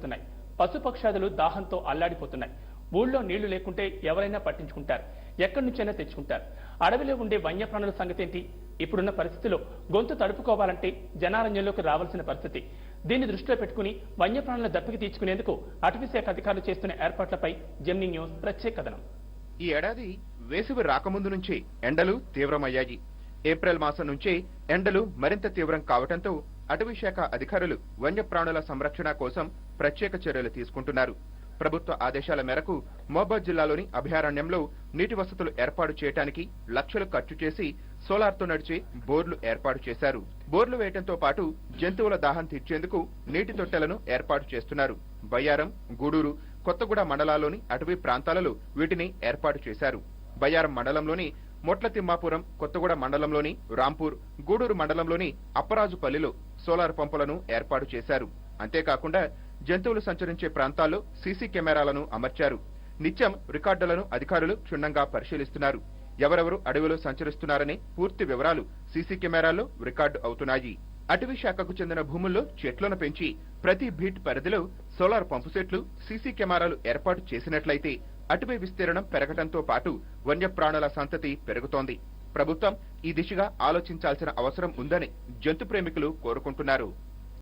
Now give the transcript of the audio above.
మరుగుతున్నాయి పశుపక్షాదులు దాహంతో అల్లాడిపోతున్నాయి. ఊళ్ళో నీళ్ళు లేకుంటే ఎవరైనా పట్టించుకుంటారు. ఎక్కడి నుంచైనా తెచ్చుకుంటారు. అడవిలో ఉండే వన్యప్రాణుల సంగతి ఏంటి ఇప్పుడున్న పరిస్థితిలో గొంతు తడుపుకోవాలంటే జనారణ్యంలోకి రావాల్సిన పరిస్థితి. దీన్ని దృష్టిలో పెట్టుకుని వన్యప్రాణుల దప్పికి తీర్చుకునేందుకు అటవీ శాఖ అధికారులు చేస్తున్న ఏర్పాట్లపై జెమినీ న్యూస్ ప్రత్యేక కథనం. ఈ ఏడాది వేసవి రాకముందు నుంచి ఎండలు తీవ్రమయ్యాయి. ఏప్రిల్ మాసం నుంచే ఎండలు మరింత తీవ్రం కావటంతో అటవీ శాఖ అధికారులు వన్యప్రాణుల సంరక్షణ కోసం ప్రత్యేక చర్యలు తీసుకుంటున్నారు. ప్రభుత్వ ఆదేశాల మేరకు మోబాద్ జిల్లాలోని అభయారణ్యంలో నీటి వసతులు ఏర్పాటు చేయడానికి లక్షలు ఖర్చు చేసి సోలార్తో నడిచే బోర్లు ఏర్పాటు చేశారు. బోర్లు వేయటంతో పాటు జంతువుల దాహం తీర్చేందుకు నీటి తొట్టెలను ఏర్పాటు చేస్తున్నారు. బయ్యారం గూడూరు కొత్తగూడ మండలాల్లోని అటవీ ప్రాంతాలలో వీటిని ఏర్పాటు చేశారు. బయ్యారం మండలంలోని మొట్ల తిమ్మాపురం కొత్తగూడ మండలంలోని రాంపూర్ గూడూరు మండలంలోని అప్పరాజుపల్లిలో సోలార్ పంపులను ఏర్పాటు చేశారు. అంతేకాకుండా జంతువులు సంచరించే ప్రాంతాల్లో సీసీ కెమెరాలను అమర్చారు. నిత్యం రికార్డులను అధికారులు క్షుణ్ణంగా పరిశీలిస్తున్నారు. ఎవరెవరు అడవిలో సంచరిస్తున్నారనే పూర్తి వివరాలు సీసీ కెమెరాల్లో రికార్డు అవుతున్నాయి. అటవీ శాఖకు చెందిన భూముల్లో చెట్లను పెంచి ప్రతి బీట్ పరిధిలో సోలార్ పంపు సెట్లు సీసీ కెమెరాలు ఏర్పాటు చేసినట్లయితే అటవీ విస్తీర్ణం పెరగటంతో పాటు వన్యప్రాణుల సంతతి పెరుగుతోంది. ప్రభుత్వం ఈ దిశగా ఆలోచించాల్సిన అవసరం ఉందని జంతు ప్రేమికులు కోరుకుంటున్నారు.